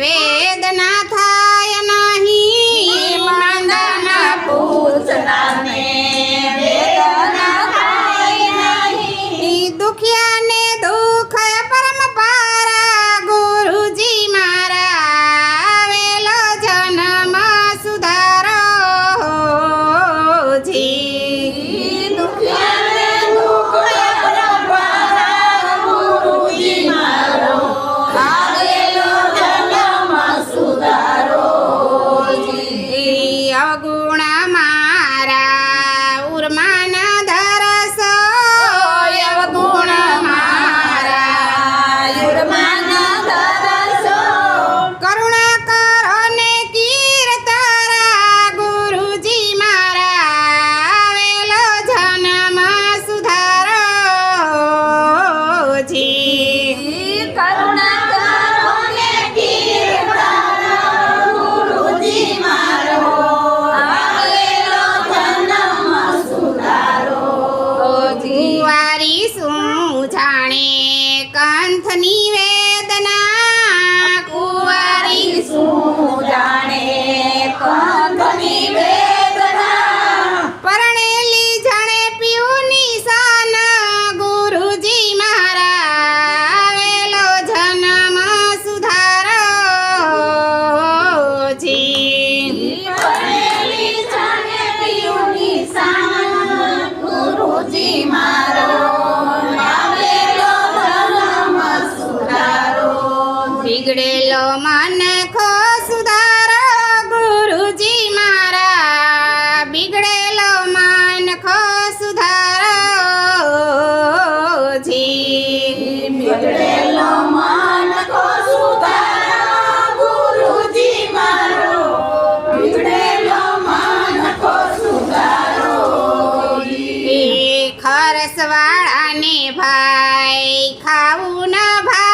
વેદના Anthony. બિગડેલો મન ખો સુધારો ગુરુજી મારા બિગડેલો મન ખો સુધારો જી બિગડેલો મન ખો સુધારો ગુરુજી મારો બિગડેલો મન ખો સુધારો જી ખરસવાળાને ભાઈ ખાવું ના ભાઈ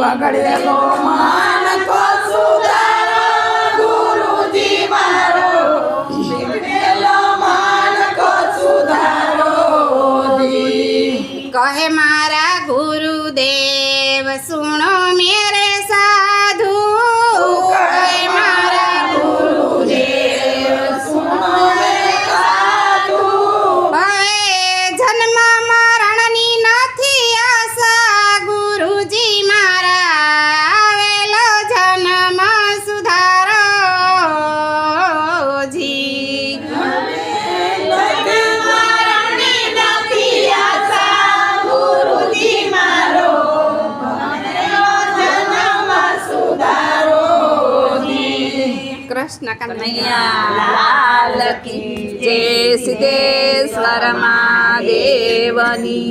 બગડેલો માન તો સુધારો, ગુરુજી મારો. બગડેલો માન તો સુધારો કહે મારા ગુરુદેવ, સુણો મેં કૃષ્ણ કનૈયા જય સિદ્ધેશ્વર મહાદેવની